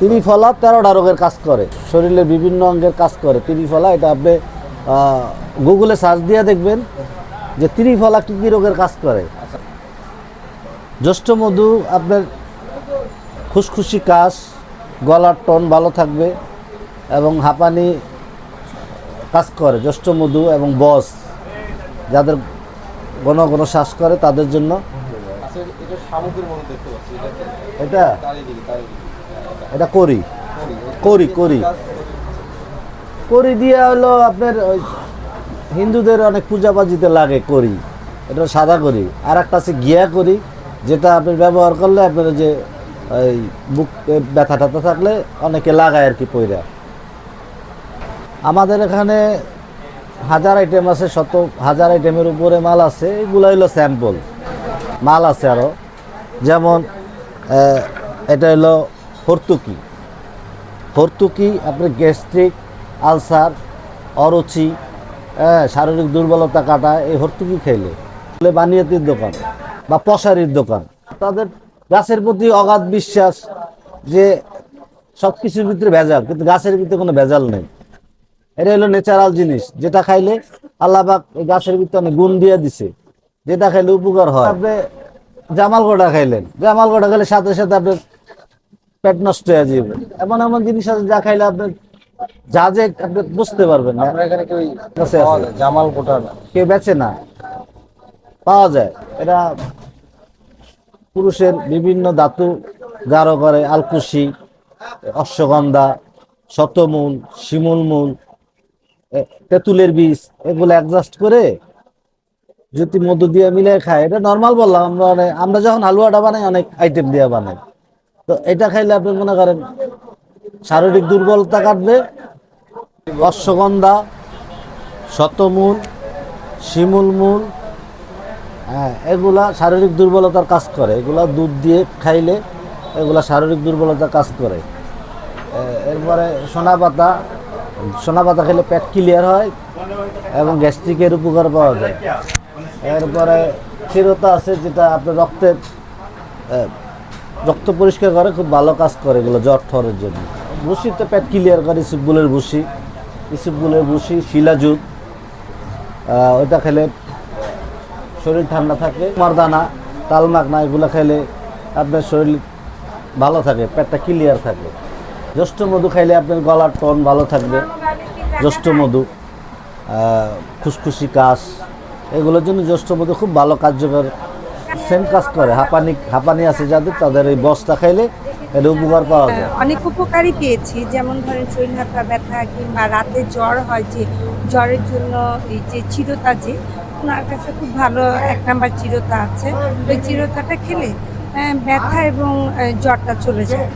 ত্রিফলা তেরোটা রোগের কাজ করে শরীরের বিভিন্ন অঙ্গের কাজ করে ত্রিফলা এটা আপনি গুগলে সার্চ দিয়ে দেখবেন যে তিনি ত্রিফলা কী কী রোগের কাজ করে। জ্যৈষ্ঠ মধু আপনার খুশখুশি কাশ গলার টন ভালো থাকবে এবং হাঁপানি কাজ করে জ্যৈষ্ঠ মধু এবং বস যাদের ঘন ঘন শ্বাস করে তাদের জন্য। আচ্ছা এটা এটা করি। করি করি। করি দিয়ে হলো আপনার ওই হিন্দুদের অনেক পূজাবাজিতে লাগে করি। এটা সাদা করি। আর একটা আছে গিয়া করি, যেটা আপনি ব্যবহার করলে আপনার যে এই বুক ব্যথা ট্যাথা থাকলে অনেকে লাগায় আর কি পইরা। আমাদের এখানে হাজার আইটেম আছে, শত হাজার আইটেমের উপরে মাল আছে, এগুলো হলো স্যাম্পল মাল আছে আরও যেমন এটা হলো হর্তুকি। হর্তুকি, আপনার গ্যাস্ট্রিক, আলসার, অরুচি হ্যাঁ শারীরিক দুর্বলতা কাটা এই হর্তুকি বলে বানিয়াতির দোকান বা পশারির দোকান। তাদের গাছের প্রতি অগাধ বিশ্বাস যে সব কিছুর ভিতরে ভেজাল, কিন্তু গাছের ভিতরে কোনো ভেজাল নেই। এটা হলো ন্যাচারাল জিনিস। যেটা খাইলে আল্লাহবাক এই গাছের ভিতরে অনেক গুণ দিয়ে দিছে। যেটা খাইলে উপকার হয়। আপনি জামাল গোটা খাইলেন। জামাল গোটা খাইলে সাথে সাথে আপনার পেট নষ্ট হয়ে যাবে। এমন এমন জিনিস আছে যা খাইলে আপনার যা যে আপনি বুঝতে পারবেন। না এখানে কি ওই আছে, পাওয়া জামাল কোটার কেউ বেচে না। পাওয়া যায়। এটা পুরুষের বিভিন্ন ধাতু গাঢ় করে আলকুশি অশ্বগন্ধা শতমূল শিমুল মূল তেঁতুলের বীজ এগুলো অ্যাডজাস্ট করে যদি মধু দিয়ে মিলে খায় এটা নর্মাল বললাম। আমরা অনেক আমরা যখন হালুয়াটা বানাই অনেক আইটেম দিয়ে বানাই। তো এটা খাইলে আপনি মনে করেন শারীরিক দুর্বলতা কাটবে, অশ্বগন্ধা, শতমূল শিমুল মূল হ্যাঁ এগুলা শারীরিক দুর্বলতার কাজ করে। এগুলা দুধ দিয়ে খাইলে এগুলা শারীরিক দুর্বলতার কাজ করে। এরপরে সোনা পাতা সোনা পাতা খেলে পেট ক্লিয়ার হয় এবং গ্যাস্ট্রিকের উপকার পাওয়া যায়। এরপরে ক্ষীরতা আছে যেটা আপনার রক্তের রক্ত পরিষ্কার করে, খুব ভালো কাজ করে এগুলো, জ্বর ঠরের জন্য। ভুসিতে পেট ক্লিয়ার করে ইসুপগুলের ভুসি। ইসুপগুলের ভুসি শিলাজুত ওইটা খেলে শরীর ঠান্ডা থাকে। মারদানা তালমাকনা এগুলো খেলে আপনার শরীর ভালো থাকে, পেটটা ক্লিয়ার থাকে। জ্যৈষ্ঠ মধু খাইলে আপনার গলার টন ভালো থাকবে। জ্যৈষ্ঠ মধু খুসখুসি কাশ, এগুলোর জন্য জ্যৈষ্ঠ মধু খুব ভালো কার্যকর সেম কাজ করে। হাঁপানি হাঁপানি আছে যাদের, তাদের এই বস্তা খাইলে এটা উপকার পাওয়া যায়। অনেক উপকারই পেয়েছি। যেমন ধরেন শরীর হাতা ব্যথা কিংবা রাতে জ্বর হয় যে, জ্বরের জন্য এই যে চিরতা যে, ওনার কাছে খুব ভালো এক নাম্বার চিরতা আছে। ওই চিরতাটা খেলে ব্যথা এবং জ্বরটা চলে যায়।